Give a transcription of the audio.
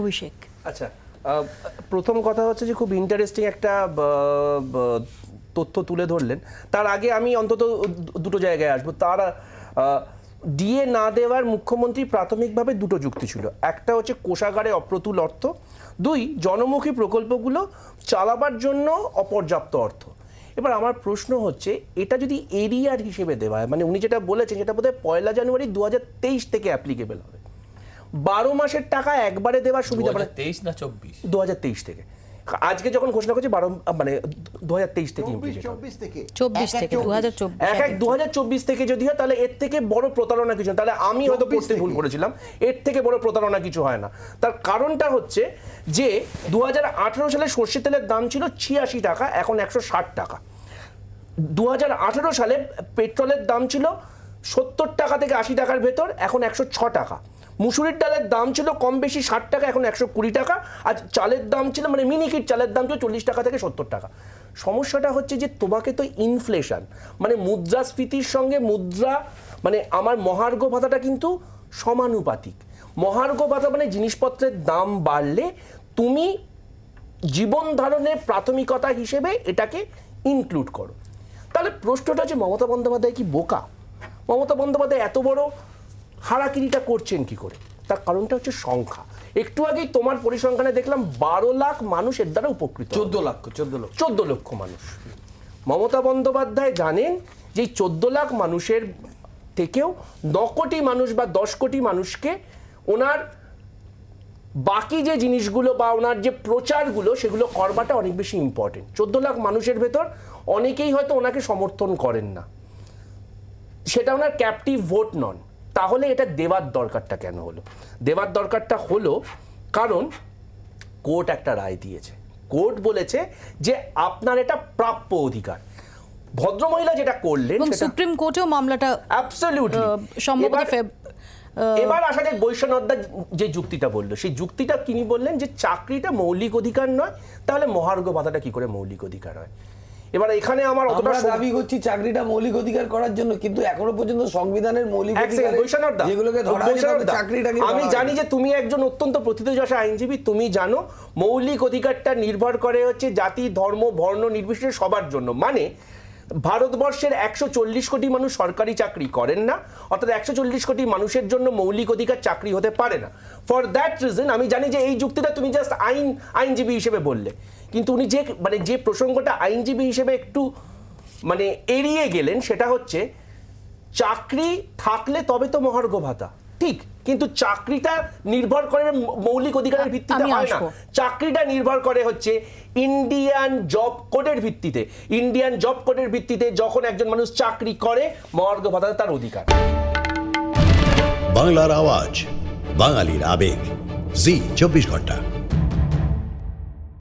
অভিষেক। আচ্ছা প্রথম কথা হচ্ছে যে খুব ইন্টারেস্টিং একটা তথ্য তুলে ধরলেন। তার আগে আমি অন্তত দুটো জায়গায় আসব। তার ডিএ না দেওয়ার মুখ্যমন্ত্রী প্রাথমিকভাবে দুটো যুক্তি ছিল। একটা হচ্ছে কোষাগারে অপ্রতুল অর্থ। দুই, জনমুখী প্রকল্পগুলো চালাবার জন্য অপর্যাপ্ত অর্থ। এবার আমার প্রশ্ন হচ্ছে, এটা যদি এরিয়ার হিসেবে দেওয়া হয় মানে উনি যেটা বলেছেন সেটা বোধহয় পয়লা জানুয়ারি দু হাজার তেইশ থেকে অ্যাপ্লিকেবল হবে। বারো মাসের টাকা একবারে দেওয়ার সুবিধা মানে তেইশ না চব্বিশ? দু হাজার তেইশ থেকে। আজকে যখন ঘোষণা করছে বারো মানে দু হাজার তেইশ থেকে চব্বিশ থেকে। চব্বিশ থেকে দু হাজার চব্বিশ এক এক দু হাজার চব্বিশ থেকে যদি হয় তাহলে এর থেকে বড় প্রতারণা কিছু না। তাহলে আমি হয়তো 24 পড়তে ভুল করেছিলাম। এর থেকে বড় প্রতারণা কিছু হয় না। তার কারণটা হচ্ছে যে দু হাজার আঠেরো সালে সর্ষের তেলের দাম ছিল ছিয়াশি টাকা এখন একশো ষাট টাকা। দু হাজার আঠেরো সালে পেট্রোলের দাম ছিল সত্তর টাকা থেকে আশি টাকার ভেতর এখন একশো ছ টাকা। মুসুরির ডালের দাম ছিল কম বেশি ষাট টাকা, এখন একশো কুড়ি টাকা। আর চালের দাম ছিল মানে মিনিকিট চালের দাম ছিল চল্লিশ টাকা থেকে সত্তর টাকা। সমস্যাটা হচ্ছে যে তোমাকে তো ইনফ্লেশন মানে মুদ্রাস্ফীতির সঙ্গে মুদ্রা মানে আমার মহার্ঘ ভাতাটা কিন্তু সমানুপাতিক। মহার্ঘ ভাতা মানে জিনিসপত্রের দাম বাড়লে তুমি জীবন ধারণের প্রাথমিকতা হিসেবে এটাকে ইনক্লুড করো। তাহলে প্রশ্নটা হচ্ছে মমতা বন্দ্যোপাধ্যায় কি বোকা? মমতা বন্দ্যোপাধ্যায় এত বড় হারাকিরিটা করছেন কি করে? তার কারণটা হচ্ছে সংখ্যা। একটু আগেই তোমার পরিসংখ্যানে দেখলাম বারো লাখ মানুষ এর দ্বারা উপকৃত চোদ্দ লক্ষ চোদ্দ লক্ষ চোদ্দ লক্ষ মানুষ। মমতা বন্দ্যোপাধ্যায় জানেন যে চোদ্দ লাখ মানুষের থেকেও ন কোটি মানুষ বা দশ কোটি মানুষকে ওনার বাকি যে জিনিসগুলো বা ওনার যে প্রচারগুলো সেগুলো করবাটা অনেক বেশি ইম্পর্টেন্ট চোদ্দ লাখ মানুষের ভেতর অনেকেই হয়তো ওনাকে সমর্থন করেন না। সেটা ওনার ক্যাপটিভ ভোট নন। তাহলে এটা দেওয়ার দরকারটা কেন হলো? দেওয়ার দরকারটা হলো কারণ কোর্ট একটা রায় দিয়েছে। কোর্ট বলেছে যে আপনার এটা প্রাপ্য অধিকার। ভদ্রমহিলা যেটা করলেন সুপ্রিম কোর্টেও মামলাটা অ্যাবসলিউটলি সম্ভবত এবার আসা যাক বৈশ্বনাথদা যে যুক্তিটা বলল সেই যুক্তিটা তিনি বললেন যে চাকরিটা মৌলিক অধিকার নয় তাহলে মহার্ঘ ভাতাটা কি করে মৌলিক অধিকার হয়? এবার এখানে আমার অতটা দাবি করছি চাকরিটা মৌলিক অধিকার করার জন্য কিন্তু এখনও পর্যন্ত সংবিধানের মৌলিক অধিকারে যেগুলোকে চাকরিটাকে আমি জানি যে তুমি একজন অত্যন্ত প্রথিতযশা আইনজীবী তুমি জানো মৌলিক অধিকারটা নির্ভর করে হচ্ছে জাতি ধর্ম বর্ণ নির্বিশেষে সবার জন্য। মানে ভারতবর্ষের একশো চল্লিশ কোটি মানুষ সরকারি চাকরি করেন না, অর্থাৎ একশো চল্লিশ কোটি মানুষের জন্য মৌলিক অধিকার চাকরি হতে পারে না। ফর দ্যাট রিজন আমি জানি যে এই যুক্তিটা তুমি জাস্ট আইন, আইনজীবী হিসেবে বললে। কিন্তু উনি যে মানে যে প্রসঙ্গটা আইনজীবী হিসেবে একটু মানে এড়িয়ে গেলেন, সেটা হচ্ছে, চাকরি থাকলে তবে তো মহার্ঘ ভাতা। ঠিক কিন্তু চাকরিটা নির্ভর করে মৌলিক অধিকারের ভিত্তিতে হয় না। চাকরিটা নির্ভর করে হচ্ছে ইন্ডিয়ান জব কোডের ভিত্তিতে। ইন্ডিয়ান জব কোডের ভিত্তিতে যখন একজন মানুষ চাকরি করে মর্গ ভাতা তার অধিকার। বাংলার আওয়াজ বাঙালির আবেগ। জি চব্বিশ ঘণ্টা।